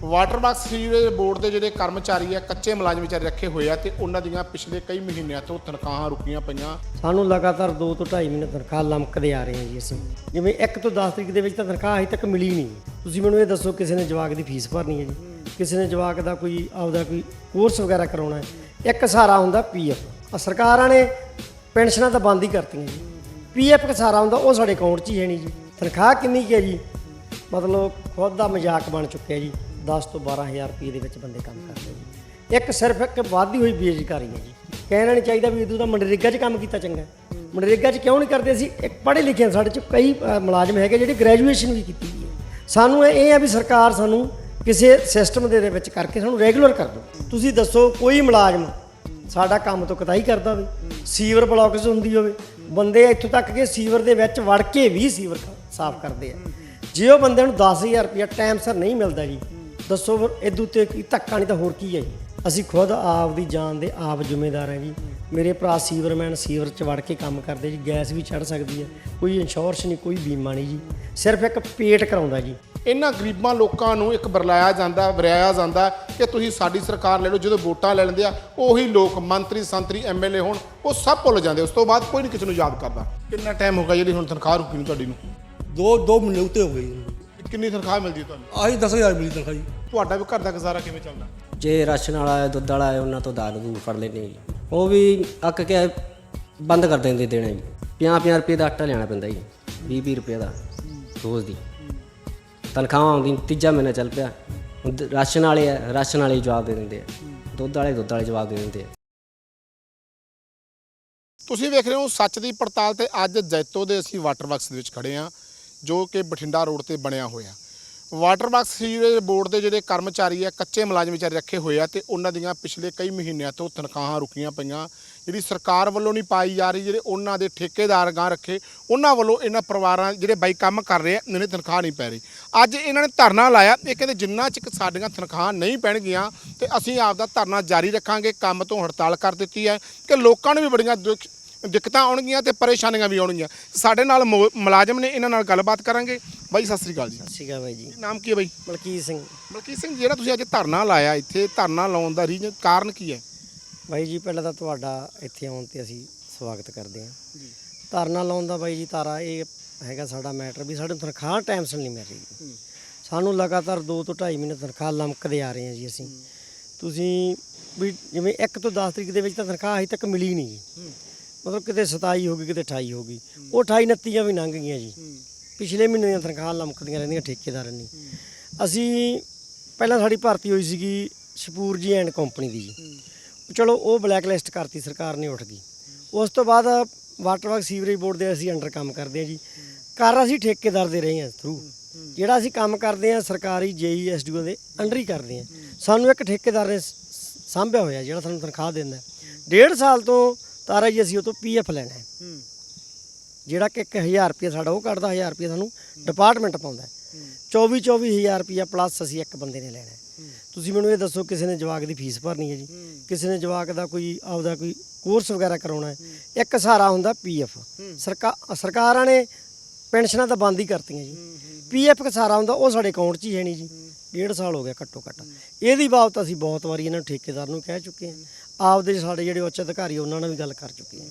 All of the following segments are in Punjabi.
ਵਾਟਰ ਬਾਕਸ ਸੀਵਰੇਜ ਬੋਰਡ ਦੇ ਜਿਹੜੇ ਕਰਮਚਾਰੀ ਆ, ਕੱਚੇ ਮੁਲਾਜ਼ਮ ਵਿਚਾਰੇ ਰੱਖੇ ਹੋਏ ਆ ਤੇ ਉਹਨਾਂ ਦੀਆਂ ਪਿਛਲੇ ਕਈ ਮਹੀਨਿਆਂ ਤੋਂ ਤਨਖਾਹਾਂ ਰੁਕੀਆਂ ਪਈਆਂ। ਸਾਨੂੰ ਲਗਾਤਾਰ 2 ਤੋਂ 2.5 ਮਹੀਨੇ ਤਨਖਾਹ ਲਮਕਦੇ ਆ ਰਹੇ ਆ ਜੀ ਅਸੀਂ। ਜਿਵੇਂ 1 ਤੋਂ 10 ਤਰੀਕ ਦੇ ਵਿੱਚ ਤਾਂ ਤਨਖਾਹ ਅਜੇ ਤੱਕ ਮਿਲੀ ਨਹੀਂ। ਤੁਸੀਂ ਮੈਨੂੰ ਇਹ ਦੱਸੋ, ਕਿਸੇ ਨੇ ਜਵਾਕ ਦੀ ਫੀਸ ਭਰਨੀ ਹੈ ਜੀ? ਕਿਸੇ ਨੇ ਜਵਾਕ ਦਾ ਕੋਈ, ਆਪਦਾ ਕੋਈ ਕੋਰਸ ਵਗੈਰਾ ਕਰਾਉਣਾ ਹੈ? ਇੱਕ ਸਹਾਰਾ ਹੁੰਦਾ ਪੀਐਫ। ਸਰਕਾਰਾਂ ਨੇ ਪੈਨਸ਼ਨਾਂ ਤਾਂ ਬੰਦ ਹੀ ਕਰਤੀਆਂ ਜੀ। ਪੀਐਫ ਦਾ ਸਹਾਰਾ ਹੁੰਦਾ, ਉਹ ਸਾਡੇ ਅਕਾਊਂਟ 'ਚ ਹੀ ਹੈ ਨਹੀਂ ਜੀ। ਤਨਖਾਹ ਕਿੰਨੀ ਕੁ ਹੈ ਜੀ? ਮਤਲਬ ਖੁਦ ਦਾ ਮਜ਼ਾਕ ਬਣ ਚੁੱਕਿਆ ਜੀ। 10 ਤੋਂ 12000 ਰੁਪਏ ਦੇ ਵਿੱਚ ਬੰਦੇ ਕੰਮ ਕਰਦੇ ਜੀ ਇੱਕ ਸਿਰਫ ਇੱਕ ਵਾਧੀ ਹੋਈ ਬੇਰੁਜ਼ਗਾਰੀ ਹੈ ਜੀ। ਕਹਿਣਾ ਨਹੀਂ ਚਾਹੀਦਾ ਵੀ ਇਦੋਂ ਤਾਂ ਮਨਰੇਗਾ 'ਚ ਕੰਮ ਕੀਤਾ ਚੰਗਾ। ਮਨਰੇਗਾ 'ਚ ਕਿਉਂ ਨਹੀਂ ਕਰਦੇ ਅਸੀਂ? ਇੱਕ ਪੜ੍ਹੇ ਲਿਖੇ ਹਾਂ, ਸਾਡੇ 'ਚ ਕਈ ਮੁਲਾਜ਼ਮ ਹੈਗੇ ਜਿਹੜੇ ਗ੍ਰੈਜੂਏਸ਼ਨ ਵੀ ਕੀਤੀ ਹੈ। ਸਾਨੂੰ ਇਹ ਇਹ ਹੈ ਵੀ ਸਰਕਾਰ ਸਾਨੂੰ ਕਿਸੇ ਸਿਸਟਮ ਦੇ ਵਿੱਚ ਕਰਕੇ ਸਾਨੂੰ ਰੈਗੂਲਰ ਕਰ ਦਿਓ। ਤੁਸੀਂ ਦੱਸੋ ਕੋਈ ਮੁਲਾਜ਼ਮ ਸਾਡਾ ਕੰਮ ਤੋਂ ਕਤਾਈ ਕਰਦਾ ਹੋਵੇ ਸੀਵਰ ਬਲੌਕਸ ਹੁੰਦੀ ਹੋਵੇ ਬੰਦੇ ਇੱਥੋਂ ਤੱਕ ਕਿ ਸੀਵਰ ਦੇ ਵਿੱਚ ਵੜ ਕੇ ਵੀ ਸੀਵਰ ਸਾਫ਼ ਕਰਦੇ ਆ। ਜੇ ਉਹ ਬੰਦੇ ਨੂੰ 10000 ਰੁਪਇਆ ਟਾਈਮ ਸਿਰ ਨਹੀਂ ਮਿਲਦਾ ਜੀ ਦੱਸੋ ਫਿਰ ਇਦੋਂ ਤੇ ਕੀ ਧੱਕਾ ਨਹੀਂ ਤਾਂ ਹੋਰ ਕੀ ਹੈ ਜੀ? ਅਸੀਂ ਖੁਦ ਆਪ ਦੀ ਜਾਨ ਦੇ ਆਪ ਜ਼ਿੰਮੇਦਾਰ ਹਾਂ ਜੀ। ਮੇਰੇ ਭਰਾ ਸੀਵਰਮੈਨ ਸੀਵਰ ਚ ਵੜ ਕੇ ਕੰਮ ਕਰਦੇ ਜੀ ਗੈਸ ਵੀ ਚੜ ਸਕਦੀ ਹੈ। ਕੋਈ ਇੰਸ਼ੋਰੈਂਸ ਨਹੀਂ ਕੋਈ ਬੀਮਾ ਨਹੀਂ ਜੀ। ਸਿਰਫ ਇੱਕ ਪੇਟ ਕਰਾਉਂਦਾ ਜੀ। ਇਹਨਾਂ ਗਰੀਬਾਂ ਲੋਕਾਂ ਨੂੰ ਇੱਕ ਬਰਲਾਇਆ ਜਾਂਦਾ ਵਰਿਆਇਆ ਜਾਂਦਾ ਕਿ ਤੁਸੀਂ ਸਾਡੀ ਸਰਕਾਰ ਲੈ ਲਓ ਜਦੋਂ ਵੋਟਾਂ ਲੈ ਲੈਂਦੇ ਆ ਉਹੀ ਲੋਕ ਮੰਤਰੀ ਸੰਤਰੀ ਐਮਐਲਏ ਹੋਣ ਉਹ ਸਭ ਭੁੱਲ ਜਾਂਦੇ। ਉਸ ਤੋਂ ਬਾਅਦ ਕੋਈ ਨਹੀਂ ਕਿਸੇ ਨੂੰ ਯਾਦ ਕਰਦਾ। ਕਿੰਨਾ ਟਾਈਮ ਹੋ ਗਿਆ ਜਿਹੜੀ ਹੁਣ ਤਨਖਾਹ ਰੁਕੀ ਨੂੰ ਤੁਹਾਡੀ ਨੂੰ? ਦੋ ਦੋ ਮਹੀਨੇ ਉੱਤੇ ਹੋ ਗਏ ਜੀ। ਕਿੰਨੀ ਤਨਖਾਹ ਮਿਲਦੀ ਹੈ ਤੁਹਾਨੂੰ? ਆਹੀ 10000 ਮਿਲੀ ਤਨਖਾਹ ਜੀ। ਤੁਹਾਡਾ ਵੀ ਘਰ ਦਾ ਗੁਜ਼ਾਰਾ ਕਿਵੇਂ ਚੱਲਦਾ? ਜੇ ਰਾਸ਼ਨ ਵਾਲਾ ਹੈ ਦੁੱਧ ਵਾਲਾ ਹੈ ਉਹਨਾਂ ਤੋਂ ਦਾਲ ਦੂਲ ਫੜ ਲੈਂਦੇ ਜੀ। ਉਹ ਵੀ ਅੱਕ ਕੇ ਬੰਦ ਕਰ ਦਿੰਦੇ ਦੇਣੇ ਜੀ। 50 ਰੁਪਏ ਦਾ ਆਟਾ ਲੈਣਾ ਪੈਂਦਾ ਜੀ 20 20 ਰੁਪਏ ਦਾ ਰੋਜ਼ ਦੀ। ਤਨਖਾਹ ਆਉਂਦੀ ਤੀਜਾ ਮਹੀਨਾ ਚੱਲ ਪਿਆ। ਰਾਸ਼ਨ ਵਾਲੇ ਆ ਰਾਸ਼ਨ ਵਾਲੇ ਹੀ ਜਵਾਬ ਦੇ ਦਿੰਦੇ ਆ। ਦੁੱਧ ਵਾਲੇ ਦੁੱਧ ਵਾਲੇ ਜਵਾਬ ਦੇ ਦਿੰਦੇ ਆ। ਤੁਸੀਂ ਵੇਖ ਰਹੇ ਹੋ ਸੱਚ ਦੀ ਪੜਤਾਲ ਤੇ ਅੱਜ ਜੈਤੋ ਦੇ ਅਸੀਂ ਵਾਟਰ ਬਾਕਸ ਦੇ ਵਿੱਚ ਖੜੇ ਆ ਜੋ ਕਿ ਬਠਿੰਡਾ ਰੋਡ ਤੇ ਬਣਿਆ ਹੋਇਆ। ਵਾਟਰ ਬਾਕਸ ਸੀਵਰੇਜ ਬੋਰਡ ਦੇ ਜਿਹੜੇ ਕਰਮਚਾਰੀ ਆ, ਕੱਚੇ ਮੁਲਾਜ਼ਮ ਵਿਚਾਰੇ ਰੱਖੇ ਹੋਏ ਆ ਤੇ ਉਹਨਾਂ ਦੀਆਂ ਪਿਛਲੇ ਕਈ ਮਹੀਨਿਆਂ ਤੋਂ ਤਨਖਾਹਾਂ ਰੁਕੀਆਂ ਪਈਆਂ। ਜਿਹੜੀ ਸਰਕਾਰ ਵੱਲੋਂ ਨਹੀਂ ਪਾਈ ਜਾ ਰਹੀ, ਜਿਹੜੇ ਉਹਨਾਂ ਦੇ ਠੇਕੇਦਾਰ ਗਾਂ ਰੱਖੇ, ਉਹਨਾਂ ਵੱਲੋਂ ਇਹਨਾਂ ਪਰਿਵਾਰਾਂ ਜਿਹੜੇ ਬਾਈ ਕੰਮ ਕਰ ਰਹੇ ਆ, ਇਹਨਾਂ ਦੀ ਤਨਖਾਹ ਨਹੀਂ ਪੈ ਰਹੀ। ਅੱਜ ਇਹਨਾਂ ਨੇ ਧਰਨਾ ਲਾਇਆ, ਇਹ ਕਹਿੰਦੇ ਜਿੰਨਾ ਚਿਕ ਸਾਡੀਆਂ ਤਨਖਾਹਾਂ ਨਹੀਂ ਪੈਣਗੀਆਂ ਤੇ ਅਸੀਂ ਆਪਦਾ ਧਰਨਾ ਜਾਰੀ ਰੱਖਾਂਗੇ, ਕੰਮ ਤੋਂ ਹੜਤਾਲ ਕਰ ਦਿੱਤੀ ਹੈ ਕਿ ਲੋਕਾਂ ਨੂੰ ਵੀ ਬੜੀਆਂ ਦੁੱਖ ਦਿੱਕਤਾਂ ਆਉਣਗੀਆਂ ਤੇ ਪਰੇਸ਼ਾਨੀਆਂ ਵੀ ਆਉਣਗੀਆਂ। ਸਾਡੇ ਨਾਲ ਮੁ- ਮੁਲਾਜ਼ਮ ਨੇ ਇਹਨਾਂ ਨਾਲ ਗੱਲਬਾਤ ਕਰਾਂਗੇ। ਬਾਈ ਸਤਿ ਸ੍ਰੀ ਅਕਾਲ ਜੀ। ਸੀਗਾ ਬਾਈ ਜੀ। ਨਾਮ ਕੀ ਹੈ ਬਾਈ? ਮਲਕੀਤ ਸਿੰਘ। ਮਲਕੀਤ ਸਿੰਘ ਜਿਹੜਾ ਤੁਸੀਂ ਅੱਜ ਧਰਨਾ ਲਾਇਆ ਇੱਥੇ ਧਰਨਾ ਲਾਉਣ ਦਾ ਰੀਜਨ ਕਾਰਨ ਕੀ ਹੈ? ਬਾਈ ਜੀ ਪਹਿਲਾਂ ਤਾਂ ਤੁਹਾਡਾ ਇੱਥੇ ਆਉਣ ਤੇ ਅਸੀਂ ਸਵਾਗਤ ਕਰਦੇ ਹਾਂ। ਧਰਨਾ ਲਾਉਣ ਦਾ ਬਾਈ ਜੀ ਤਾਰਾ ਇਹ ਹੈਗਾ ਸਾਡਾ ਮੈਟਰ ਵੀ ਸਾਡੇ ਤਨਖਾਹ ਟਾਈਮ ਸਿਰ ਨਹੀਂ ਮਿਲ ਰਹੀ। ਸਾਨੂੰ ਲਗਾਤਾਰ 2 ਤੋਂ 2.5 ਮਹੀਨੇ ਤਨਖਾਹ ਲਮਕਦੇ ਆ ਰਹੇ ਹਾਂ ਜੀ ਅਸੀਂ। ਤੁਸੀਂ ਵੀ ਜਿਵੇਂ 1 ਤੋਂ 10 ਤਰੀਕ ਦੇ ਵਿੱਚ ਤਾਂ ਤਨਖਾਹ ਅਜੇ ਤੱਕ ਮਿਲੀ ਨਹੀਂ ਜੀ। ਮਤਲਬ ਕਿਤੇ 27 ਹੋ ਗਈ, ਕਿਤੇ 28 ਹੋ ਗਈ। ਉਹ 28 29 ਵੀ ਲੰਘ ਗਈਆਂ ਜੀ। ਪਿਛਲੇ ਮਹੀਨੇ ਦੀਆਂ ਤਨਖਾਹਾਂ ਲਮਕਦੀਆਂ ਰਹਿੰਦੀਆਂ, ਠੇਕੇਦਾਰਾਂ ਦੀ ਅਸੀਂ ਪਹਿਲਾਂ ਸਾਡੀ ਭਰਤੀ ਹੋਈ ਸੀਗੀ ਸ਼ਪੂਰ ਜੀ ਐਂਡ ਕੰਪਨੀ ਦੀ ਜੀ। ਚਲੋ, ਉਹ ਬਲੈਕ ਲਿਸਟ ਕਰਤੀ ਸਰਕਾਰ ਨੇ, ਉੱਠ ਗਈ। ਉਸ ਤੋਂ ਬਾਅਦ ਵਾਟਰ ਵਰਕ ਸੀਵਰੇਜ ਬੋਰਡ ਦੇ ਅਸੀਂ ਅੰਡਰ ਕੰਮ ਕਰਦੇ ਹਾਂ ਜੀ। ਕਰ ਅਸੀਂ ਠੇਕੇਦਾਰ ਦੇ ਰਹੇ ਹਾਂ ਥਰੂ ਜਿਹੜਾ ਅਸੀਂ ਕੰਮ ਕਰਦੇ ਹਾਂ, ਸਰਕਾਰੀ ਜੇਈ ਐਸਡੀਓ ਦੇ ਅੰਡਰ ਹੀ ਕਰਦੇ ਹਾਂ। ਸਾਨੂੰ ਇੱਕ ਠੇਕੇਦਾਰ ਨੇ ਸਾਂਭਿਆ ਹੋਇਆ, ਜਿਹੜਾ ਸਾਨੂੰ ਤਨਖਾਹ ਦਿੰਦਾ। ਡੇਢ ਸਾਲ ਤੋਂ ਤਾਰਾ ਜੀ ਅਸੀਂ ਉਹ ਤੋਂ ਪੀਐਫ ਲੈਣਾ ਹੈ। ਜਿਹੜਾ ਕਿ 1000 ਰੁਪਏ ਸਾਡਾ ਉਹ ਕੱਢਦਾ 1000 ਰੁਪਏ ਸਾਨੂੰ ਡਿਪਾਰਟਮੈਂਟ ਪਾਉਂਦਾ ਹੈ। 24 24000 ਰੁਪਏ ਪਲੱਸ ਅਸੀਂ ਇੱਕ ਬੰਦੇ ਨੇ ਲੈਣਾ ਹੈ। ਤੁਸੀਂ ਮੈਨੂੰ ਇਹ ਦੱਸੋ ਕਿਸੇ ਨੇ ਜਵਾਕ ਦੀ ਫੀਸ ਭਰਨੀ ਹੈ ਜੀ। ਕਿਸੇ ਨੇ ਜਵਾਕ ਦਾ ਕੋਈ ਆਪਦਾ ਕੋਈ ਕੋਰਸ ਵਗੈਰਾ ਕਰਾਉਣਾ ਹੈ। ਇੱਕ ਸਹਾਰਾ ਹੁੰਦਾ ਪੀਐਫ ਸਰਕਾਰ ਸਰਕਾਰਾਂ ਨੇ ਪੈਨਸ਼ਨਾਂ ਤਾਂ ਬੰਦ ਹੀ ਕਰਤੀਆਂ ਜੀ। ਪੀਐਫ ਦਾ ਸਹਾਰਾ ਹੁੰਦਾ ਉਹ ਸਾਡੇ ਅਕਾਊਂਟ 'ਚ ਹੀ ਹੈ ਨਹੀਂ ਜੀ। ਡੇਢ ਸਾਲ ਹੋ ਗਿਆ ਘੱਟੋ ਘੱਟ। ਇਹਦੀ ਬਾਬਤ ਅਸੀਂ ਬਹੁਤ ਵਾਰੀ ਇਹਨਾਂ ਨੂੰ ਠੇਕੇਦਾਰ ਨੂੰ ਕਹਿ ਚੁੱਕੇ ਹਾਂ। ਆਪਦੇ ਸਾਡੇ ਜਿਹੜੇ ਉੱਚ ਅਧਿਕਾਰੀ ਉਹਨਾਂ ਨਾਲ ਵੀ ਗੱਲ ਕਰ ਚੁੱਕੇ ਹਾਂ।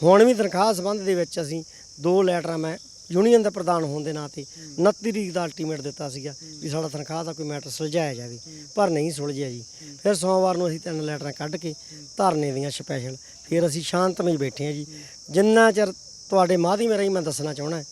ਹੁਣ ਵੀ ਤਨਖਾਹ ਸੰਬੰਧ ਦੇ ਵਿੱਚ ਅਸੀਂ ਦੋ ਲੈਟਰਾਂ ਮੈਂ ਯੂਨੀਅਨ ਦਾ ਪ੍ਰਧਾਨ ਹੋਣ ਦੇ ਨਾਤੇ 29 ਤਰੀਕ ਦਾ ਅਲਟੀਮੇਟ ਦਿੱਤਾ ਸੀਗਾ ਵੀ ਸਾਡਾ ਤਨਖਾਹ ਦਾ ਕੋਈ ਮੈਟਰ ਸੁਲਝਾਇਆ ਜਾਵੇ, ਪਰ ਨਹੀਂ ਸੁਲਝਿਆ ਜੀ। ਫਿਰ ਸੋਮਵਾਰ ਨੂੰ ਅਸੀਂ ਤਿੰਨ ਲੈਟਰਾਂ ਕੱਢ ਕੇ ਧਰਨੇ ਦੀਆਂ ਸਪੈਸ਼ਲ ਫਿਰ ਅਸੀਂ ਸ਼ਾਂਤਮਈ ਬੈਠੇ ਹਾਂ ਜੀ। ਜਿੰਨਾ ਚਿਰ ਤੁਹਾਡੇ ਮਾਧਿਅਮ ਰਾਹੀਂ ਮੈਂ ਦੱਸਣਾ ਚਾਹਣਾ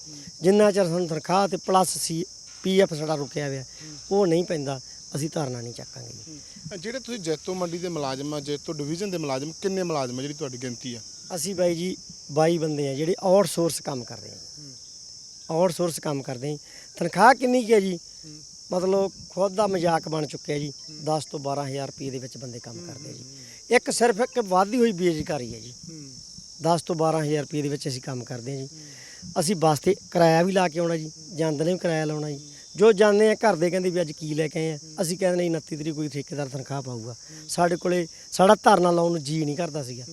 ਜਿੰਨਾ ਚਿਰ ਸਾਨੂੰ ਤਨਖਾਹ ਤੇ ਪਲੱਸ ਸੀ ਪੀਐਫ ਸਾਡਾ ਰੁਕਿਆ ਹੋਇਆ, ਉਹ ਨਹੀਂ ਪੈਂਦਾ। ਅਸੀਂ ਧਰਨਾ ਨਹੀਂ ਚੱਕਾਂਗੇ ਜੀ। ਜਿਹੜੇ ਤੁਸੀਂ ਜੈਤੋ ਮੰਡੀ ਦੇ ਮੁਲਾਜ਼ਮ ਆ ਜੈਤੋ ਡਿਵੀਜ਼ਨ ਦੇ ਮੁਲਾਜ਼ਮ ਕਿੰਨੇ ਮੁਲਾਜ਼ਮ ਆ ਜਿਹੜੀ ਤੁਹਾਡੀ ਗਿਣਤੀ ਆ? ਅਸੀਂ ਬਾਈ ਜੀ 22 ਬੰਦੇ ਆ ਜਿਹੜੇ ਆਊਟਸੋਰਸ ਕੰਮ ਕਰ ਰਹੇ ਆ ਆਊਟਸੋਰਸ ਕੰਮ ਕਰਦੇ ਆ ਤਨਖਾਹ ਕਿੰਨੀ ਕੀ ਹੈ ਜੀ? ਮਤਲਬ ਖੁਦ ਦਾ ਮਜ਼ਾਕ ਬਣ ਚੁੱਕਿਆ ਜੀ। 10 ਤੋਂ 12000 ਰੁਪਏ ਦੇ ਵਿੱਚ ਬੰਦੇ ਕੰਮ ਕਰਦੇ ਆ ਜੀ। ਇੱਕ ਸਿਰਫ ਇੱਕ ਵਾਧੀ ਹੋਈ ਬੇਰੁਜ਼ਗਾਰੀ ਹੈ ਜੀ। 10 ਤੋਂ 12000 ਰੁਪਏ ਦੇ ਵਿੱਚ ਅਸੀਂ ਕੰਮ ਕਰਦੇ ਆ ਜੀ। ਅਸੀਂ ਬੱਸ ਤੇ ਕਿਰਾਇਆ ਵੀ ਲਾ ਕੇ ਆਉਣਾ ਜੀ। ਜਾਂਦੇ ਨੇ ਵੀ ਕਿਰਾਇਆ ਲਾਉਣਾ ਜੀ। ਜੋ ਜਾਂਦੇ ਆ ਘਰ ਦੇ ਕਹਿੰਦੇ ਵੀ ਅੱਜ ਕੀ ਲੈ ਕੇ ਆਏ ਆ। ਅਸੀਂ ਕਹਿੰਦੇ ਨਹੀਂ 29 ਤਰੀਕ ਕੋਈ ਠੇਕੇਦਾਰ ਤਨਖਾਹ ਪਾਊਗਾ। ਸਾਡੇ ਕੋਲੇ ਸਾਡਾ ਧਰਨਾ ਲਾਉਣ ਨੂੰ ਜੀ ਨਹੀਂ ਕਰਦਾ ਸੀਗਾ।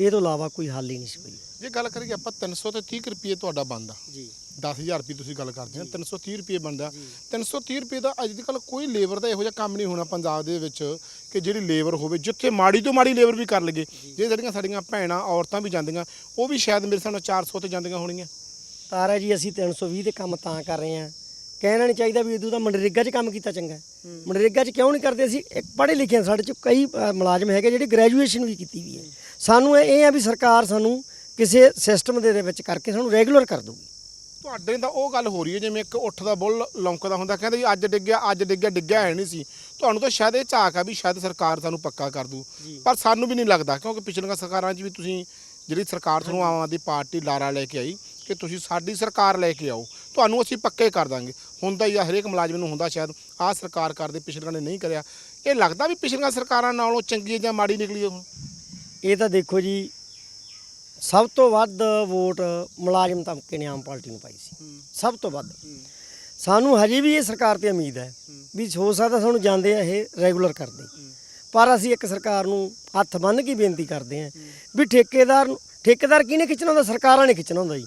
ਇਹ ਤੋਂ ਇਲਾਵਾ ਕੋਈ ਹੱਲ ਹੀ ਨਹੀਂ ਸੀ ਕੋਈ। ਜੇ ਗੱਲ ਕਰੀਏ ਆਪਾਂ 300 ਤੇ 30 ਕੁ ਰੁਪਏ ਤੁਹਾਡਾ ਬੰਦਾ ਜੀ। 10000 ਰੁਪਏ ਤੁਸੀਂ ਗੱਲ ਕਰਦੇ ਹੋ 330 ਰੁਪਏ ਬਣਦਾ। 330 ਰੁਪਏ ਦਾ ਅੱਜ ਕੱਲ ਕੋਈ ਲੇਬਰ ਦਾ ਇਹੋ ਜਿਹਾ ਕੰਮ ਨਹੀਂ ਹੋਣਾ ਪੰਜਾਬ ਦੇ ਵਿੱਚ ਕਿ ਜਿਹੜੀ ਲੇਬਰ ਹੋਵੇ ਜਿੱਥੇ ਮਾੜੀ ਤੋਂ ਮਾੜੀ ਲੇਬਰ ਵੀ ਕਰ ਲਗੇ ਜੇ। ਜਿਹੜੀਆਂ ਸਾਡੀਆਂ ਭੈਣਾਂ ਔਰਤਾਂ ਵੀ ਜਾਂਦੀਆਂ ਉਹ ਵੀ ਸ਼ਾਇਦ ਮੇਰੇ ਹਿਸਾਬ ਨਾਲ 400 ਤੇ ਜਾਂਦੀਆਂ ਹੋਣਗੀਆਂ। ਤਾਰਾ ਜੀ ਅਸੀਂ 320 ਦੇ ਕੰਮ ਤਾਂ ਕਰ ਰਹੇ ਹਾਂ। ਕਹਿਣਾ ਨਹੀਂ ਚਾਹੀਦਾ ਵੀ ਇਦੋਂ ਤਾਂ ਮਨਰੇਗਾ 'ਚ ਕੰਮ ਕੀਤਾ ਚੰਗਾ। ਮਨਰੇਗਾ 'ਚ ਕਿਉਂ ਨਹੀਂ ਕਰਦੇ ਅਸੀਂ? ਇੱਕ ਪੜ੍ਹੇ ਲਿਖੇ ਸਾਡੇ 'ਚ ਕਈ ਮੁਲਾਜ਼ਮ ਹੈਗੇ ਜਿਹੜੇ ਗ੍ਰੈਜੂਏਸ਼ਨ ਵੀ ਕੀਤੀ ਵੀ ਹੈ। ਸਾਨੂੰ ਇਹ ਆ ਵੀ ਸਰਕਾਰ ਸਾਨੂੰ ਕਿਸੇ ਸਿਸਟਮ ਦੇ ਦੇ ਵਿੱਚ ਕਰਕੇ ਸਾਨੂੰ ਰੈਗੂਲਰ ਕਰ ਦੂਗੀ ਤੁਹਾਡੇ ਤਾਂ ਉਹ ਗੱਲ ਹੋ ਰਹੀ ਹੈ ਜਿਵੇਂ ਇੱਕ ਉੱਠ ਦਾ ਬੁੱਲ ਲੌਂਕਦਾ ਹੁੰਦਾ ਕਹਿੰਦੇ ਜੀ ਅੱਜ ਡਿੱਗਿਆ ਅੱਜ ਡਿੱਗਿਆ ਡਿੱਗਿਆ ਹੈ ਨਹੀਂ ਸੀ। ਤੁਹਾਨੂੰ ਤਾਂ ਸ਼ਾਇਦ ਇਹ ਝਾਕ ਆ ਵੀ ਸ਼ਾਇਦ ਸਰਕਾਰ ਸਾਨੂੰ ਪੱਕਾ ਕਰ ਦੂ ਪਰ ਸਾਨੂੰ ਵੀ ਨਹੀਂ ਲੱਗਦਾ ਕਿਉਂਕਿ ਪਿਛਲੀਆਂ ਸਰਕਾਰਾਂ 'ਚ ਵੀ ਤੁਸੀਂ ਜਿਹੜੀ ਸਰਕਾਰ ਤੁਹਾਨੂੰ ਆਮ ਆਦਮੀ ਪਾਰਟੀ ਲਾਰਾ ਲੈ ਕੇ ਆਈ ਕਿ ਤੁਸੀਂ ਸਾਡੀ ਸਰਕਾਰ ਲੈ ਕੇ ਆਓ ਤੁਹਾਨੂੰ ਅਸੀਂ ਪੱਕੇ ਕਰ ਦਾਂਗੇ। ਹੁੰਦਾ ਹੀ ਆ ਹਰੇਕ ਮੁਲਾਜ਼ਮ ਨੂੰ ਹੁੰਦਾ ਸ਼ਾਇਦ। ਆਹ ਸਰਕਾਰ ਕਰਦੇ ਪਿਛਲੀਆਂ ਨੇ ਨਹੀਂ ਕਰਿਆ। ਇਹ ਲੱਗਦਾ ਵੀ ਪਿਛਲੀਆਂ ਸਰਕਾਰਾਂ ਨਾਲੋਂ ਚੰਗੀ ਜਾਂ ਮਾੜੀ ਨਿਕਲੀ ਉਹ ਇਹ ਤਾਂ ਦੇਖੋ ਜੀ ਸਭ ਤੋਂ ਵੱਧ ਵੋਟ ਮੁਲਾਜ਼ਮ ਤਬਕੇ ਨੇ ਆਮ ਪਾਰਟੀ ਨੂੰ ਪਾਈ ਸੀ। ਸਭ ਤੋਂ ਵੱਧ। ਸਾਨੂੰ ਹਜੇ ਵੀ ਇਹ ਸਰਕਾਰ ਤੇ ਉਮੀਦ ਹੈ ਵੀ ਹੋ ਸਕਦਾ ਸਾਨੂੰ ਜਾਂਦੇ ਆ ਇਹ ਰੈਗੂਲਰ ਕਰਦੇ। ਪਰ ਅਸੀਂ ਇੱਕ ਸਰਕਾਰ ਨੂੰ ਹੱਥ ਬੰਨ੍ਹ ਕੇ ਬੇਨਤੀ ਕਰਦੇ ਹਾਂ ਵੀ ਠੇਕੇਦਾਰ ਠੇਕੇਦਾਰ ਕਿਹਨੇ ਖਿੱਚਣਾ ਹੁੰਦਾ? ਸਰਕਾਰਾਂ ਨੇ ਖਿੱਚਣਾ ਹੁੰਦਾ ਜੀ।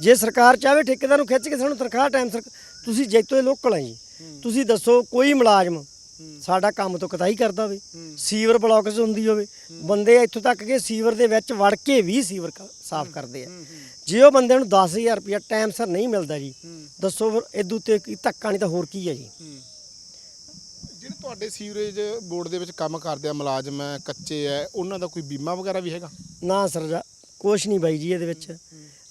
ਜੇ ਸਰਕਾਰ ਚਾਹੇ ਠੇਕੇਦਾਰ ਨੂੰ ਖਿੱਚ ਕੇ ਸਾਨੂੰ ਤਨਖਾਹ ਟਾਈਮ ਸਰ ਤੁਸੀਂ ਜੈਤੋ ਦੇ ਲੋਕਲ ਹੈ ਜੀ। ਤੁਸੀਂ ਦੱਸੋ ਕੋਈ ਮੁਲਾਜ਼ਮ ਸਾਡਾ ਕੰਮ ਤੋਂ ਕਤਾਈ ਕਰਦਾ ਹੋਵੇ ਸੀਵਰ ਬਲਾਕਸ ਹੁੰਦੀ ਹੋਵੇ। ਬੰਦੇ ਇੱਥੋਂ ਤੱਕ ਕਿ ਸੀਵਰ ਦੇ ਵਿੱਚ ਵੜ ਕੇ ਵੀ ਸੀਵਰ ਸਾਫ਼ ਕਰਦੇ ਆ। ਜੇ ਉਹ ਬੰਦੇ ਨੂੰ 10000 ਰੁਪਇਆ ਟਾਈਮ ਸਰ ਨਹੀਂ ਮਿਲਦਾ ਜੀ ਦੱਸੋ ਫਿਰ ਇਦੋਂ ਉੱਤੇ ਕੀ ਧੱਕਾ ਨਹੀਂ ਤਾਂ ਹੋਰ ਕੀ ਹੈ ਜੀ। ਜਿਹੜੇ ਤੁਹਾਡੇ ਸੀਵਰੇਜ ਬੋਰਡ ਦੇ ਵਿੱਚ ਕੰਮ ਕਰਦੇ ਆ ਮੁਲਾਜ਼ਮ ਹੈ ਕੱਚੇ ਹੈ ਉਹਨਾਂ ਦਾ ਕੋਈ ਬੀਮਾ ਵਗੈਰਾ ਵੀ ਹੈਗਾ? ਨਾ ਸਰ ਕੁਛ ਨਹੀਂ ਬਾਈ ਜੀ ਇਹਦੇ ਵਿੱਚ।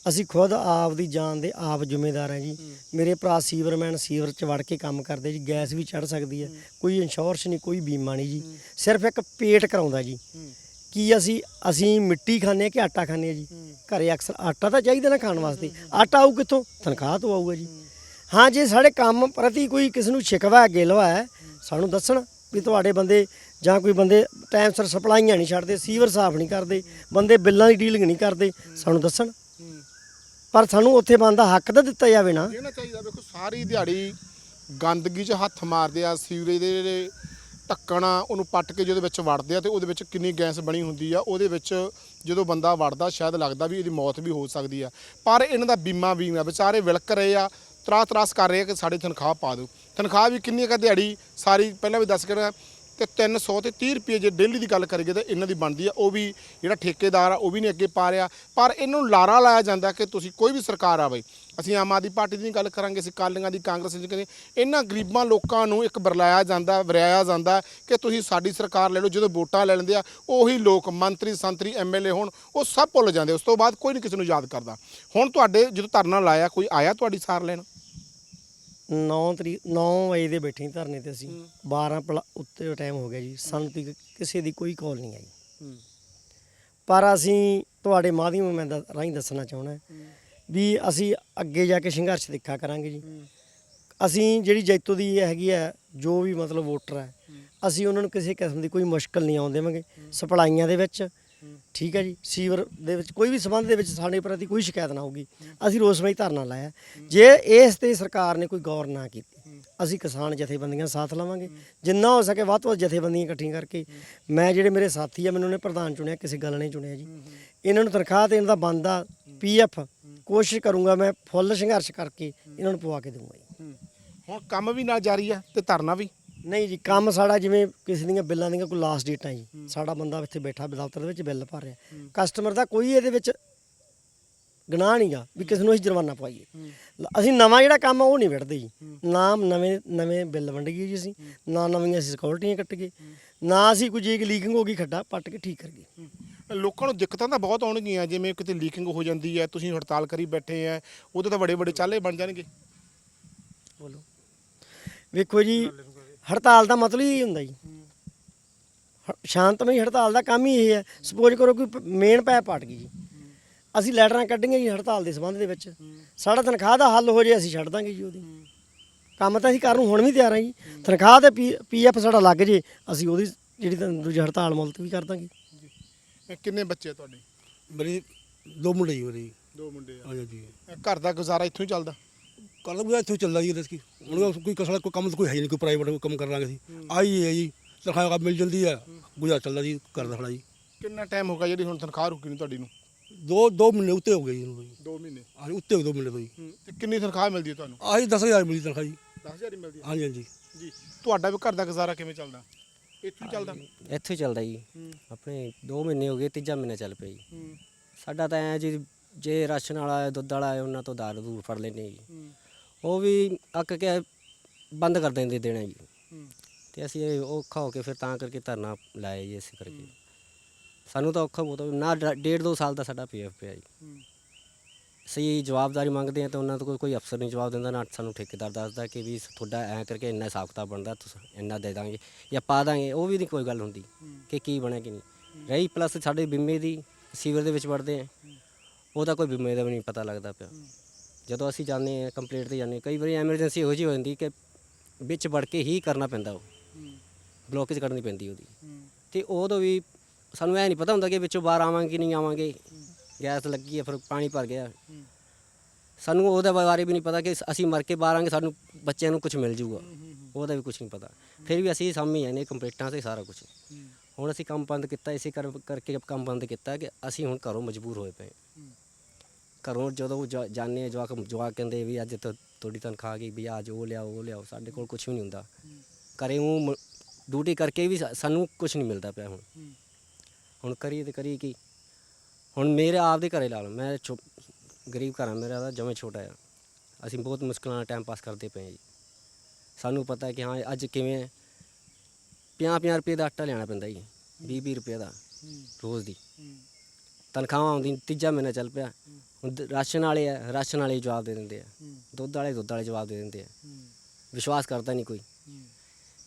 ਅਸੀਂ ਖੁਦ ਆਪ ਦੀ ਜਾਨ ਦੇ ਆਪ ਜ਼ਿੰਮੇਦਾਰ ਹਾਂ ਜੀ। ਮੇਰੇ ਭਰਾ ਸੀਵਰਮੈਨ ਸੀਵਰ ਚ ਵੜ ਕੇ ਕੰਮ ਕਰਦੇ ਜੀ, ਗੈਸ ਵੀ ਚੜ ਸਕਦੀ ਹੈ। ਕੋਈ ਇੰਸ਼ੋਰੈਂਸ ਨਹੀਂ, ਕੋਈ ਬੀਮਾ ਨਹੀਂ ਜੀ। ਸਿਰਫ ਇੱਕ ਪੇਟ ਕਰਾਉਂਦਾ ਜੀ। ਕੀ ਅਸੀਂ ਅਸੀਂ ਮਿੱਟੀ ਖਾਂਦੇ ਹਾਂ ਕਿ ਆਟਾ ਖਾਂਦੇ ਹਾਂ ਜੀ? ਘਰੇ ਅਕਸਰ ਆਟਾ ਤਾਂ ਚਾਹੀਦਾ ਨਾ ਖਾਣ ਵਾਸਤੇ। ਆਟਾ ਆਊ ਕਿੱਥੋਂ? ਤਨਖਾਹ ਤੋਂ ਆਊਗਾ ਜੀ। ਹਾਂ, ਜੇ ਸਾਡੇ ਕੰਮ ਪ੍ਰਤੀ ਕੋਈ ਕਿਸ ਨੂੰ ਸ਼ਿਕਵਾ ਹੈ ਗਿਲਵਾ ਹੈ, ਸਾਨੂੰ ਦੱਸਣ ਵੀ ਤੁਹਾਡੇ ਬੰਦੇ ਜਾਂ ਕੋਈ ਬੰਦੇ ਟਾਈਮ ਸਿਰ ਸਪਲਾਈਆਂ ਨਹੀਂ ਛੱਡਦੇ, ਸੀਵਰ ਸਾਫ਼ ਨਹੀਂ ਕਰਦੇ, ਬੰਦੇ ਬਿੱਲਾਂ ਦੀ ਡੀਲਿੰਗ ਨਹੀਂ ਕਰਦੇ, ਸਾਨੂੰ ਦੱਸਣ। ਪਰ ਸਾਨੂੰ ਉੱਥੇ ਬੰਦਾ ਹੱਕ ਤਾਂ ਦਿੱਤਾ ਜਾਵੇ ਨਾ। ਇਹ ਨਾ ਚਾਹੀਦਾ ਵੇਖੋ, ਸਾਰੀ ਦਿਹਾੜੀ ਗੰਦਗੀ 'ਚ ਹੱਥ ਮਾਰਦੇ ਆ, ਸੀਵਰੇਜ ਦੇ ਜਿਹੜੇ ਢੱਕਣ ਆ, ਉਹਨੂੰ ਪੱਟ ਕੇ ਜਿਹਦੇ ਵਿੱਚ ਵੜਦੇ ਆ ਤੇ ਉਹਦੇ ਵਿੱਚ ਕਿੰਨੀ ਗੈਸ ਬਣੀ ਹੁੰਦੀ ਆ, ਉਹਦੇ ਵਿੱਚ ਜਦੋਂ ਬੰਦਾ ਵੜਦਾ ਸ਼ਾਇਦ ਲੱਗਦਾ ਵੀ ਇਹਦੀ ਮੌਤ ਵੀ ਹੋ ਸਕਦੀ ਆ। ਪਰ ਇਹਨਾਂ ਦਾ ਬੀਮਾ ਵੀ ਨਾ ਵਿਚਾਰੇ ਵਿਲਕ ਰਹੇ ਆ ਤਰਾਸ ਤਰਾਸ ਕਰ ਰਹੇ ਆ ਕਿ ਸਾਡੀ ਤਨਖਾਹ ਪਾ ਦਿਓ। ਤਨਖਾਹ ਵੀ ਕਿੰਨੀ ਕੁ ਦਿਹਾੜੀ, ਸਾਰੀ ਪਹਿਲਾਂ ਵੀ ਦੱਸ ਕੇ ਤੇ 300 ਤੇ 30 ਰੁਪਏ ਜੇ ਡੇਲੀ ਦੀ ਗੱਲ ਕਰੀਏ ਤਾਂ ਇਹਨਾਂ ਦੀ ਬਣਦੀ ਆ। ਉਹ ਵੀ ਜਿਹੜਾ ਠੇਕੇਦਾਰ ਆ, ਉਹ ਵੀ ਨਹੀਂ ਅੱਗੇ ਪਾ ਰਿਹਾ। ਪਰ ਇਹਨਾਂ ਨੂੰ ਲਾਰਾ ਲਾਇਆ ਜਾਂਦਾ ਕਿ ਤੁਸੀਂ ਕੋਈ ਵੀ ਸਰਕਾਰ ਆਵੇ। ਅਸੀਂ ਆਮ ਆਦਮੀ ਪਾਰਟੀ ਦੀ ਗੱਲ ਕਰਾਂਗੇ, ਅਸੀਂ ਕਾਲੀਆਂ ਦੀ, ਕਾਂਗਰਸ ਦੀ ਕਹਿੰਦੇ ਇਹਨਾਂ ਗਰੀਬਾਂ ਲੋਕਾਂ ਨੂੰ ਇੱਕ ਬਰਲਾਇਆ ਜਾਂਦਾ, ਵਰਿਆਇਆ ਜਾਂਦਾ ਕਿ ਤੁਸੀਂ ਸਾਡੀ ਸਰਕਾਰ ਲੈ ਲਓ, ਜਦੋਂ ਵੋਟਾਂ ਲੈ ਲੈਂਦੇ ਆ, ਉਹੀ ਲੋਕ ਮੰਤਰੀ, ਸੰਤਰੀ ਐਮਐਲਏ ਹੋਣ, ਉਹ ਸਭ ਭੁੱਲ ਜਾਂਦੇ ਉਸ ਤੋਂ ਬਾਅਦ ਕੋਈ ਨਹੀਂ ਕਿਸੇ ਨੂੰ ਯਾਦ ਕਰਦਾ। ਹੁਣ ਤੁਹਾਡੇ ਜਦੋਂ ਧਰਨਾ ਲਾਇਆ, ਕੋਈ ਆਇਆ ਤੁਹਾਡੀ ਸਾਰ ਲੈਣ? 9 ਤਰੀਕ 9 ਵਜੇ ਦੇ ਬੈਠੇ ਸੀ ਧਰਨੇ ਤੇ ਅਸੀਂ। 12 ਪਲ- ਉੱਤੇ ਟਾਈਮ ਹੋ ਗਿਆ ਜੀ। ਸਾਨੂੰ ਤੱਕ ਕਿਸੇ ਦੀ ਕੋਈ ਕਾਲ ਨਹੀਂ ਆਈ। ਪਰ ਅਸੀਂ ਤੁਹਾਡੇ ਮਾਧਿਅਮ ਮੈਂ ਦ- ਰਾਹੀਂ ਦੱਸਣਾ ਚਾਹੁੰਦਾ ਵੀ ਅਸੀਂ ਅੱਗੇ ਜਾ ਕੇ ਸੰਘਰਸ਼ ਦੇਖਾ ਕਰਾਂਗੇ ਜੀ। ਅਸੀਂ ਜਿਹੜੀ ਜੈਤੋ ਦੀ ਹੈਗੀ ਹੈ ਜੋ ਵੀ ਮਤਲਬ ਵੋਟਰ ਹੈ ਅਸੀਂ ਉਹਨਾਂ ਨੂੰ ਕਿਸੇ ਕਿਸਮ ਦੀ ਕੋਈ ਮੁਸ਼ਕਲ ਨਹੀਂ ਆਉਣ ਦੇਵਾਂਗੇ। ਸਪਲਾਈਆਂ ਦੇ ਵਿੱਚ ਠੀਕ ਹੈ ਜੀ, ਸੀਵਰ ਦੇ ਵਿੱਚ ਕੋਈ ਵੀ ਸਬੰਧ ਦੇ ਵਿੱਚ ਸਾਡੇ ਪ੍ਰਤੀ ਕੋਈ ਸ਼ਿਕਾਇਤ ਨਾ ਹੋਊਗੀ, ਅਸੀਂ ਰੋਸਮਈ ਧਰਨਾ ਲਾਇਆ। ਜੇ ਇਸ ਤੇ ਸਰਕਾਰ ਨੇ ਕੋਈ ਗੌਰ ਨਾ ਕੀਤੀ, ਅਸੀਂ ਕਿਸਾਨ ਜਥੇਬੰਦੀਆਂ ਸਾਥ ਲਵਾਂਗੇ। ਜਿੰਨਾ ਹੋ ਸਕੇ ਵੱਧ ਤੋਂ ਵੱਧ ਜਥੇਬੰਦੀਆਂ ਇਕੱਠੀਆਂ ਕਰਕੇ, ਮੈਂ ਜਿਹੜੇ ਮੇਰੇ ਸਾਥੀ ਆ, ਮੈਨੂੰ ਨੇ ਪ੍ਰਧਾਨ ਚੁਣਿਆ, ਕਿਸੇ ਗੱਲ ਨਹੀਂ ਚੁਣਿਆ ਜੀ। ਇਹਨਾਂ ਨੂੰ ਤਨਖਾਹ ਦੇਣ ਦਾ ਬੰਦਾ ਪੀਐਫ, ਕੋਸ਼ਿਸ਼ ਕਰੂੰਗਾ ਮੈਂ ਫੁੱਲ ਸੰਘਰਸ਼ ਕਰਕੇ ਇਹਨਾਂ ਨੂੰ ਪਵਾ ਕੇ ਦਊਂਗਾ ਜੀ। ਹੁਣ ਕੰਮ ਵੀ ਨਾ ਜਾਰੀ ਆ ਤੇ ਧਰਨਾ ਵੀ। ਨਹੀਂ ਜੀ ਕੰਮ ਸਾਡਾ ਜਿਵੇਂ ਕਿਸੇ ਦੀਆਂ ਬਿੱਲਾਂ ਦੀਆਂ ਕੋਈ ਲਾਸਟ ਡੇਟਾਂ ਜੀ। ਸਾਡਾ ਬੰਦਾ ਇੱਥੇ ਬੈਠਾ ਦਫ਼ਤਰ ਦੇ ਵਿੱਚ ਬਿੱਲ ਭਰ ਰਿਹਾ। ਕਸਟਮਰ ਦਾ ਕੋਈ ਇਹਦੇ ਵਿੱਚ ਗਨਾਹ ਨਹੀਂਗਾ ਵੀ ਕਿਸੇ ਨੂੰ ਅਸੀਂ ਜੁਰਮਾਨਾ ਪਵਾਈਏ। ਲ- ਅਸੀਂ ਨਵਾਂ ਜਿਹੜਾ ਕੰਮ ਆ ਉਹ ਨਹੀਂ ਵਿੜਦੇ ਜੀ। ਨਾ ਨਵੇਂ ਨਵੇਂ ਬਿੱਲ ਵੰਡ ਗਏ ਜੀ ਅਸੀਂ। ਨਾ ਨਵੀਆਂ ਅਸੀਂ ਸਿਕਿਉਰਟੀਆਂ ਕੱਟ ਗਏ। ਨਾ ਅਸੀਂ ਕੋਈ ਜੇ ਲੀਕਿੰਗ ਹੋ ਗਈ ਖੱਡਾ ਪੱਟ ਕੇ ਠੀਕ ਕਰ ਗਏ। ਲੋਕਾਂ ਨੂੰ ਦਿੱਕਤਾਂ ਤਾਂ ਬਹੁਤ ਆਉਣਗੀਆਂ ਜਿਵੇਂ ਕਿਤੇ ਲੀਕਿੰਗ ਹੋ ਜਾਂਦੀ ਹੈ ਤੁਸੀਂ ਹੜਤਾਲ ਕਰੀ ਬੈਠੇ ਆ ਉਹਦੇ ਤਾਂ ਬੜੇ ਬੜੇ ਚਾਲੇ ਬਣ ਜਾਣਗੇ। ਬੋਲੋ। ਵੇਖੋ ਜੀ ਹੜਤਾਲ ਦਾ ਮਤਲਬ ਹੀ ਹੁੰਦਾ ਜੀ। ਹ- ਸ਼ਾਂਤਮਈ ਹੜਤਾਲ ਦਾ ਕੰਮ ਹੀ ਇਹ ਹੈ। ਸਪੋਜ਼ ਕਰੋ ਕੋਈ ਮੇਨ ਪੈਪ ਪਟ ਗਈ ਜੀ। ਅਸੀਂ ਲੈਟਰਾਂ ਕੱਢੀਆਂ ਜੀ ਹੜਤਾਲ ਦੇ ਸੰਬੰਧ ਦੇ ਵਿੱਚ। ਸਾਡਾ ਤਨਖਾਹ ਦਾ ਹੱਲ ਹੋ ਜੇ ਅਸੀਂ ਛੱਡ ਦਾਂਗੇ ਜੀ ਉਹਦੀ। ਕੰਮ ਤਾਂ ਅਸੀਂ ਕਰਨ ਨੂੰ ਹੁਣ ਵੀ ਤਿਆਰ ਹਾਂ ਜੀ। ਤਨਖਾਹ ਤੇ ਪੀਐਫ ਸਾਡਾ ਲੱਗ ਜੇ ਅਸੀਂ ਉਹਦੀ ਜਿਹੜੀ ਦੂਜੀ ਹੜਤਾਲ ਮੁਲਤਵੀ ਕਰ ਦਾਂਗੇ। ਇਹ ਕਿੰਨੇ ਬੱਚੇ ਤੁਹਾਡੇ? ਮੇਰੇ ਦੋ ਮੁੰਡੇ ਜੀ ਮੇਰੇ ਦੋ ਮੁੰਡੇ ਆ। ਜੀ ਘਰ ਦਾ ਗੁਜ਼ਾਰਾ ਇੱਥੋਂ ਹੀ ਚੱਲਦਾ? ਕੱਲ ਵੀ ਇੱਥੇ ਚੱਲਦਾ ਜੀ ਰਸਕੀ। ਹੁਣ ਕੋਈ ਕਸਲਾ ਕੋਈ ਕੰਮ ਤਾਂ ਕੋਈ ਹੈ ਹੀ ਨਹੀਂ ਕੋਈ ਪ੍ਰਾਈਵੇਟ ਕੰਮ ਕਰ ਲਾਂਗੇ ਅਸੀਂ ਆਈ ਹੈ ਜੀ ਤਨਖਾਹ ਮਿਲ ਜਾਂਦੀ ਹੈ ਗੁਜ਼ਾਰਾ ਚੱਲਦਾ ਜੀ ਕਰਦਾ ਖੜਾ ਜੀ। ਕਿੰਨਾ ਟਾਈਮ ਹੋ ਗਿਆ ਜਿਹੜੀ ਹੁਣ ਤਨਖਾਹ ਰੁਕੀ ਨਹੀਂ ਤੁਹਾਡੀ ਨੂੰ? ਦੋ ਦੋ ਮਹੀਨੇ ਉੱਤੇ ਹੋ ਗਏ ਜੀ ਇਹਨੂੰ ਜੀ। 2 ਮਹੀਨੇ? ਹਾਂਜੀ ਉੱਤੇ ਹੋ ਦੋ ਮਹੀਨੇ ਤੋਂ ਜੀ। ਤੇ ਕਿੰਨੀ ਤਨਖਾਹ ਮਿਲਦੀ ਹੈ ਤੁਹਾਨੂੰ? ਆਹੀ 10000 ਮਿਲੀ ਤਨਖਾਹ ਜੀ। 10000 ਹੀ ਮਿਲਦੀ ਹਾਂਜੀ ਹਾਂਜੀ। ਜੀ ਤੁਹਾਡਾ ਵੀ ਘਰ ਦਾ ਗੁਜ਼ਾਰਾ ਕਿਵੇਂ ਚੱਲਦਾ? ਇੱਥੋਂ ਹੀ ਚੱਲਦਾ? ਇੱਥੇ ਹੀ ਚੱਲਦਾ ਜੀ। ਆਪਣੇ 2 ਮਹੀਨੇ ਹੋ ਗਏ ਤੀਜਾ ਮਹੀਨਾ ਚੱਲ ਪਿਆ ਜੀ। ਸਾਡਾ ਤਾਂ ਐ ਜੀ ਜੇ ਰਾਸ਼ਨ ਵਾਲਾ ਦੁੱਧ ਵਾਲਾ ਹੈ, ਉਹਨਾਂ ਤੋਂ ਦਾਲ ਦੂਰ ਫੜ ਲੈਨੇ ਜੀ। ਉਹ ਵੀ ਅੱਕ ਕੇ ਬੰਦ ਕਰ ਦਿੰਦੇ ਦੇਣਾ ਜੀ। ਤੇ ਅਸੀਂ ਇਹ ਔਖਾ ਹੋ ਕੇ ਫਿਰ ਤਾਂ ਕਰਕੇ ਧਰਨਾ ਲਾਇਆ ਜੀ ਇਸੇ ਕਰਕੇ। ਸਾਨੂੰ ਤਾਂ ਔਖਾ ਬਹੁਤ ਨਾ ਡ- ਡੇਢ ਦੋ ਸਾਲ ਦਾ ਸਾਡਾ ਪੀਐਫ ਪਿਆ ਜੀ। ਸਹੀ ਜਵਾਬਦਾਰੀ ਮੰਗਦੇ ਆ ਤਾਂ ਉਹਨਾਂ ਤੋਂ ਕੋਈ ਕੋਈ ਅਫਸਰ ਨਹੀਂ ਜਵਾਬ ਦਿੰਦਾ ਨਾ ਸਾਨੂੰ ਠੇਕੇਦਾਰ ਦੱਸਦਾ ਕਿ ਵੀ ਤੁਹਾਡਾ ਐ ਕਰਕੇ ਇੰਨਾ ਹਿਸਾਬ ਕਿਤਾਬ ਬਣਦਾ ਤੁਸੀਂ ਇੰਨਾ ਦੇ ਦਾਂਗੇ ਜਾਂ ਪਾ ਦਾਂਗੇ ਉਹ ਵੀ ਨਹੀਂ ਕੋਈ ਗੱਲ ਹੁੰਦੀ ਕਿ ਕੀ ਬਣਿਆ ਕਿ ਨਹੀਂ। ਰਹੀ ਪਲੱਸ ਸਾਡੇ ਬੀਮੇ ਦੀ ਸੀਵਰ ਦੇ ਵਿੱਚ ਵੜਦੇ ਆ। ਉਹਦਾ ਕੋਈ ਬੀਮੇ ਦਾ ਵੀ ਨਹੀਂ ਪਤਾ ਲੱਗਦਾ ਪਿਆ। ਜਦੋਂ ਅਸੀਂ ਜਾਂਦੇ ਹਾਂ ਕੰਪਲੀਟ ਤੇ ਜਾਂਦੇ ਹਾਂ, ਕਈ ਵਾਰੀ ਐਮਰਜੈਂਸੀ ਇਹੋ ਜਿਹੀ ਹੋ ਜਾਂਦੀ ਕਿ ਵਿੱਚ ਵੜ ਕੇ ਹੀ ਕਰਨਾ ਪੈਂਦਾ ਉਹ। ਬਲੋਕੇਜ ਕੱਢਣੀ ਪੈਂਦੀ ਉਹਦੀ। ਤੇ ਉਦੋਂ ਵੀ ਸਾਨੂੰ ਐ ਨਹੀਂ ਪਤਾ ਹੁੰਦਾ ਕਿ ਵਿੱਚੋਂ ਬਾਹਰ ਆਵਾਂਗੇ ਕਿ ਨਹੀਂ ਆਵਾਂਗੇ। ਗੈਸ ਲੱਗੀ ਹੈ ਫਿਰ ਪਾਣੀ ਭਰ ਗਿਆ। ਸਾਨੂੰ ਉਹਦੇ ਬਾਰੇ ਵੀ ਨਹੀਂ ਪਤਾ ਕਿ ਅਸੀਂ ਮਰ ਕੇ ਬਾਹਰ ਆਂਗੇ ਸਾਨੂੰ ਬੱਚਿਆਂ ਨੂੰ ਕੁਝ ਮਿਲ ਜੂਗਾ ਉਹਦਾ ਵੀ ਕੁਝ ਨਹੀਂ ਪਤਾ। ਫਿਰ ਵੀ ਅਸੀਂ ਸਾਹਮਣੇ ਆਨੇ ਕੰਪਲੀਟਾਂ ਤੇ ਸਾਰਾ ਕੁਝ ਹੁਣ ਅਸੀਂ ਕੰਮ ਬੰਦ ਕੀਤਾ ਇਸੇ ਕਰ ਕਰਕੇ ਕੰਮ ਬੰਦ ਕੀਤਾ ਕਿ ਅਸੀਂ ਹੁਣ ਘਰੋਂ ਮਜਬੂਰ ਹੋਏ ਪਏ ਘਰੋਂ ਜਦੋਂ ਜਾ- ਜਾਂਦੇ ਆ ਜਵਾਕ ਜਵਾਕ ਕਹਿੰਦੇ ਵੀ ਅੱਜ ਤਾਂ ਤੁਹਾਡੀ ਤਨਖਾਹ ਗਈ ਵੀ ਅੱਜ ਉਹ ਲਿਆਓ ਉਹ ਲਿਆਓ ਸਾਡੇ ਕੋਲ ਕੁਝ ਵੀ ਨਹੀਂ ਹੁੰਦਾ। ਘਰੇ ਉਹ ਡਿਊਟੀ ਕਰਕੇ ਵੀ ਸਾਨੂੰ ਕੁਝ ਨਹੀਂ ਮਿਲਦਾ ਪਿਆ ਹੁਣ। ਹੁਣ ਕਰੀਏ ਤੇ ਕਰੀਏ ਕੀ? ਹੁਣ ਮੇਰੇ ਆਪ ਦੇ ਘਰੇ ਲਾ ਲਓ ਮੈਂ ਗਰੀਬ ਘਰ ਆ ਮੇਰਾ ਤਾਂ ਜਮੇ ਛੋਟਾ ਆ। ਅਸੀਂ ਬਹੁਤ ਮੁਸ਼ਕਲਾਂ ਨਾਲ ਟਾਈਮ ਪਾਸ ਕਰਦੇ ਪਏ ਜੀ। ਸਾਨੂੰ ਪਤਾ ਕਿ ਹਾਂ ਅੱਜ ਕਿਵੇਂ ਹੈ। 50-50 ਰੁਪਏ ਦਾ ਆਟਾ ਲੈਣਾ ਪੈਂਦਾ ਜੀ 20-20 ਰੁਪਏ ਦਾ ਰੋਜ਼ ਦੀ। ਤਨਖਾਹਾਂ ਆਉਂਦੀ ਤੀਜਾ ਮਹੀਨਾ ਚੱਲ ਪਿਆ। ਹੁਣ ਦ- ਰਾਸ਼ਨ ਵਾਲੇ ਆ ਰਾਸ਼ਨ ਵਾਲੇ ਜਵਾਬ ਦੇ ਦਿੰਦੇ ਆ। ਦੁੱਧ ਵਾਲੇ ਦੁੱਧ ਵਾਲੇ ਜਵਾਬ ਦੇ ਦਿੰਦੇ ਆ। ਵਿਸ਼ਵਾਸ ਕਰਦਾ ਨਹੀਂ ਕੋਈ।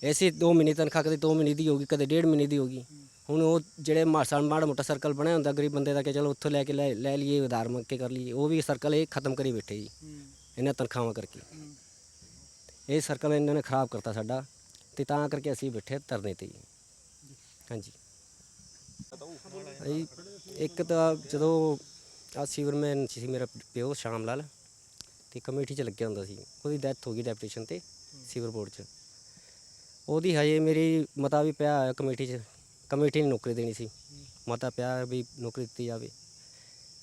ਐਸੀ 2 ਮਹੀਨੇ ਤਨਖਾਹ ਕਦੇ 2 ਮਹੀਨੇ ਦੀ ਹੋਗੀ ਕਦੇ ਡੇਢ ਮਹੀਨੇ ਦੀ ਹੋਗੀ ਹੁਣ ਉਹ ਜਿਹੜੇ ਮਾਸਾ ਮਾੜਾ ਮੋਟਾ ਸਰਕਲ ਬਣਿਆ ਹੁੰਦਾ ਗਰੀਬ ਬੰਦੇ ਦਾ ਕਿ ਚਲੋ ਉੱਥੋਂ ਲੈ ਕੇ ਲੈ ਲੈ ਲਈਏ ਉਧਾਰ ਮੰਗ ਕੇ ਕਰ ਲਈਏ ਉਹ ਵੀ ਸਰਕਲ ਇਹ ਖਤਮ ਕਰੀ ਬੈਠੇ ਜੀ। ਇਹਨਾਂ ਤਨਖਾਹਾਂ ਕਰਕੇ। ਇਹ ਸਰਕਲ ਇਹਨਾਂ ਨੇ ਖਰਾਬ ਕਰਤਾ ਸਾਡਾ ਤੇ ਤਾਂ ਕਰਕੇ ਅਸੀਂ ਬੈਠੇ ਧਰਨੇ ਤੇ ਜੀ। ਹਾਂਜੀ। ਇੱਕ ਤਾਂ ਜਦੋਂ ਆ ਸੀਵਰਮੈਨ ਸੀ ਮੇਰਾ ਪਿਓ ਸ਼ਾਮ ਲਾਲ ਤੇ ਕਮੇਟੀ 'ਚ ਲੱਗਿਆ ਹੁੰਦਾ ਸੀ। ਉਹਦੀ ਡੈਥ ਹੋ ਗਈ ਡੈਪੂਟੇਸ਼ਨ ਤੇ ਸੀਵਰ ਬੋਰਡ 'ਚ। ਉਹਦੀ ਹਜੇ ਮੇਰੀ ਮਤਾ ਵੀ ਪਿਆ ਹੋਇਆ ਕਮੇਟੀ ਚ। ਕਮੇਟੀ ਨੇ ਨੌਕਰੀ ਦੇਣੀ ਸੀ। ਮਤਾ ਪਿਆ ਵੀ ਨੌਕਰੀ ਦਿੱਤੀ ਜਾਵੇ।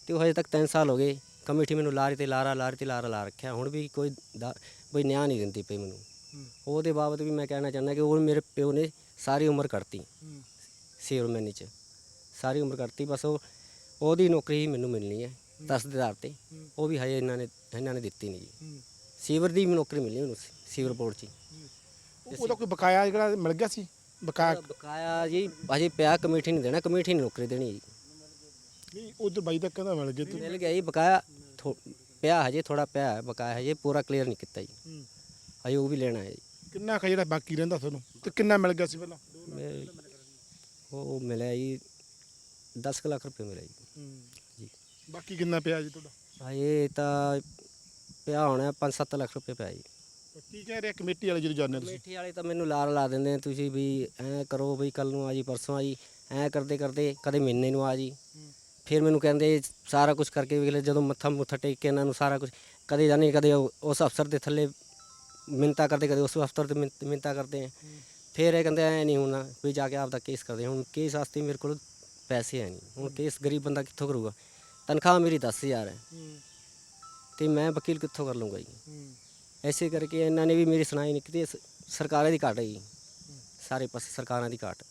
ਤੇ ਉਹ ਹਜੇ ਤੱਕ 3 ਸਾਲ ਹੋ ਗਏ। ਕਮੇਟੀ ਮੈਨੂੰ ਲਾਰੇ ਤੇ ਲਾਰਾ ਲਾਰੇ ਤੇ ਲਾਰਾ ਲਾ ਰੱਖਿਆ। ਹੁਣ ਵੀ ਕੋਈ ਕੋਈ ਨਿਆਂ ਨਹੀਂ ਦਿੰਦੀ ਪਈ ਮੈਨੂੰ। ਉਹਦੇ ਬਾਬਤ ਵੀ ਮੈਂ ਕਹਿਣਾ ਚਾਹੁੰਦਾ ਕਿ ਉਹ ਮੇਰੇ ਪਿਓ ਨੇ ਸਾਰੀ ਉਮਰ ਕੱਢਤੀ ਸੀਵਰਮੈਨੀ ਚ। ਸਾਰੀ ਉਮਰ ਕੱਢਤੀ ਬਸ ਉਹ ਉਹਦੀ ਨੌਕਰੀ ਮੈਨੂੰ ਮਿਲਣੀ ਹੈ ਦਸ ਦੇ ਆਧਾਰ ਤੇ। ਉਹ ਵੀ ਹਜੇ ਇਹਨਾਂ ਨੇ ਇਹਨਾਂ ਨੇ ਦਿੱਤੀ ਨਹੀਂ ਜੀ। ਸੀਵਰ ਦੀ ਵੀ ਨੌਕਰੀ ਮਿਲਣੀ ਮੈਨੂੰ ਸੀਵਰ ਬੋਰਡ 'ਚ ਹੀ। ਉਹਦਾ ਕੋਈ ਬਕਾਇਆ ਜਿਹੜਾ ਮਿਲ ਗਿਆ ਸੀ? ਬਕਾਇਆ ਬਕਾਇਆ ਜੀ ਹਜੇ ਪਿਆ ਕਮੇਟੀ ਨਹੀਂ ਦੇਣਾ ਕਮੇਟੀ ਨੇ ਨੌਕਰੀ ਦੇਣੀ ਜੀ। ਨਹੀਂ ਉਧਰ ਬਾਈ ਦਾ ਕਹਿੰਦਾ ਮਿਲ ਗਿਆ ਤੂੰ। ਮਿਲ ਗਿਆ ਜੀ ਬਕਾਇਆ ਥੋ- ਪਿਆ ਹਜੇ ਥੋੜਾ ਪਿਆ ਹੈ ਬਕਾਇਆ ਹਜੇ ਪੂਰਾ ਕਲੀਅਰ ਨਹੀਂ ਕੀਤਾ ਜੀ। ਹਜੇ ਉਹ ਵੀ ਲੈਣਾ ਹੈ ਜੀ। ਕਿੰਨਾ ਕੁ ਜਿਹੜਾ ਬਾਕੀ ਰਹਿੰਦਾ ਤੁਹਾਨੂੰ? ਤੇ ਕਿੰਨਾ ਮਿਲ ਗਿਆ ਸੀ ਪਹਿਲਾਂ? ਮੈਂ- ਉਹ ਮਿਲਿਆ ਜੀ 10 ਲੱਖ ਰੁਪਏ ਮਿਲਿਆ ਜੀ। ਜੀ। ਬਾਕੀ ਕਿੰਨਾ ਪਿਆ ਜੀ ਤੁਹਾਡਾ? ਹਜੇ ਤਾਂ ਪਿਆ ਹੋਣਾ 5-7 ਲੱਖ ਰੁਪਏ ਪਿਆ ਜੀ। ਕੀ ਕਹਿ ਰਿਹਾ ਕਮੇਟੀ ਵਾਲੇ ਜਦੋਂ ਜਾਂਦੇ ਤੁਸੀਂ? ਕਮੇਟੀ ਵਾਲੇ ਤਾਂ ਮੈਨੂੰ ਲਾਰ ਲਾ ਦਿੰਦੇ ਆ ਤੁਸੀਂ ਵੀ ਐਂ ਕਰੋ ਵੀ ਕੱਲ ਨੂੰ ਆ ਜੀ ਪਰਸੋਂ ਆ ਜੀ ਐਂ ਕਰਦੇ ਕਰਦੇ ਕਦੇ ਮਹੀਨੇ ਨੂੰ ਆ ਜੀ। ਫਿਰ ਮੈਨੂੰ ਕਹਿੰਦੇ ਸਾਰਾ ਕੁਝ ਕਰਕੇ ਵੇਲੇ ਜਦੋਂ ਮੱਥਾ ਮੁੱਥਾ ਟੇਕ ਕੇ ਇਹਨਾਂ ਨੂੰ ਸਾਰਾ ਕੁਝ ਕਦੇ ਜਾਣੀ ਕਦੇ ਉਸ ਅਫਸਰ ਦੇ ਥੱਲੇ ਮਿੰਤਾ ਕਰਦੇ ਕਦੇ ਉਸ ਅਫਸਰ ਤੇ ਮਿੰਤ- ਕਰਦੇ ਆ। ਫਿਰ ਇਹ ਕਹਿੰਦੇ ਐ ਨਹੀਂ ਹੋਣਾ ਵੀ ਜਾ ਕੇ ਆਪਦਾ ਕੇਸ ਕਰਦੇ ਹੁਣ ਕੇਸ ਵਾਸਤੇ ਮੇਰੇ ਕੋਲ ਪੈਸੇ ਹੈ ਨਹੀਂ। ਹੁਣ ਕੇਸ ਗਰੀਬ ਬੰਦਾ ਕਿੱਥੋਂ ਕਰੂਗਾ? ਤਨਖਾਹ ਮੇਰੀ 10000 ਹੈ। ਤੇ ਮੈਂ ਵਕੀਲ ਕਿੱਥੋਂ ਕਰ ਲੂੰਗਾ ਜੀ? ਐਸੇ ਕਰਕੇ ਇਹਨਾਂ ਨੇ ਵੀ ਮੇਰੀ ਸੁਣਾਈ ਨਹੀਂ ਕੀਤੀ ਸਰਕਾਰਾਂ ਦੀ ਘਾਟ ਹੈ ਜੀ। ਸਾਰੇ ਪਾਸੇ ਸਰਕਾਰਾਂ ਦੀ ਘਾਟ।